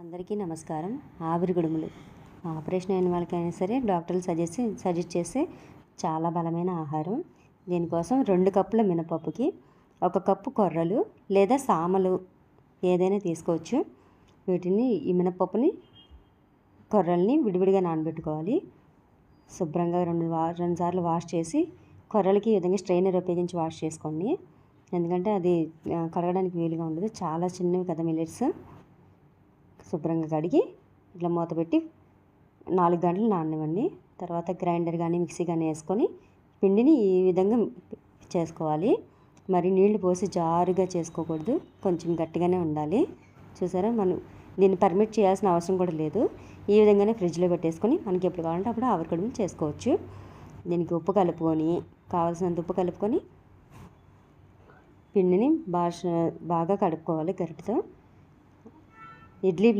అందరికీ నమస్కారం. ఆవిరి గుడుములు ఆపరేషన్ అయిన వాళ్ళకైనా సరే డాక్టర్లు సజెస్ట్ సజెస్ట్ చేసే చాలా బలమైన ఆహారం. దీనికోసం రెండు కప్పుల మినపప్పుకి ఒక కప్పు కొర్రలు లేదా సామలు ఏదైనా తీసుకోవచ్చు. వీటిని ఈ మినపప్పుని కొర్రల్ని విడివిడిగా నానబెట్టుకోవాలి. శుభ్రంగా రెండు వా రెండు సార్లు వాష్ చేసి కొర్రలకి ఈ విధంగా స్ట్రైనర్ ఉపయోగించి వాష్ చేసుకోండి. ఎందుకంటే అది కడగడానికి వీలుగా ఉండదు. చాలా చిన్నవి కదా మిల్లెట్స్. శుభ్రంగా కడిగి ఇట్లా మూత పెట్టి నాలుగు గంటలు నాననివ్వండి. తర్వాత గ్రైండర్ కానీ మిక్సీ కానీ వేసుకొని పిండిని ఈ విధంగా చేసుకోవాలి. మరి నీళ్ళు పోసి జారుగా చేసుకోకూడదు. కొంచెం గట్టిగానే ఉండాలి. చూసారా? మనం దీన్ని పర్మిట్ చేయాల్సిన అవసరం కూడా లేదు. ఈ విధంగానే ఫ్రిడ్జ్లో పెట్టేసుకొని మనకి ఎప్పుడు కావాలంటే అప్పుడు ఆవిరి చేసుకోవచ్చు. దీనికి ఉప్పు కలుపుకొని కావాల్సినంత ఉప్పు కలుపుకొని పిండిని బాగా బాగా కడుక్కోవాలి గరిటతో. ఇడ్లీ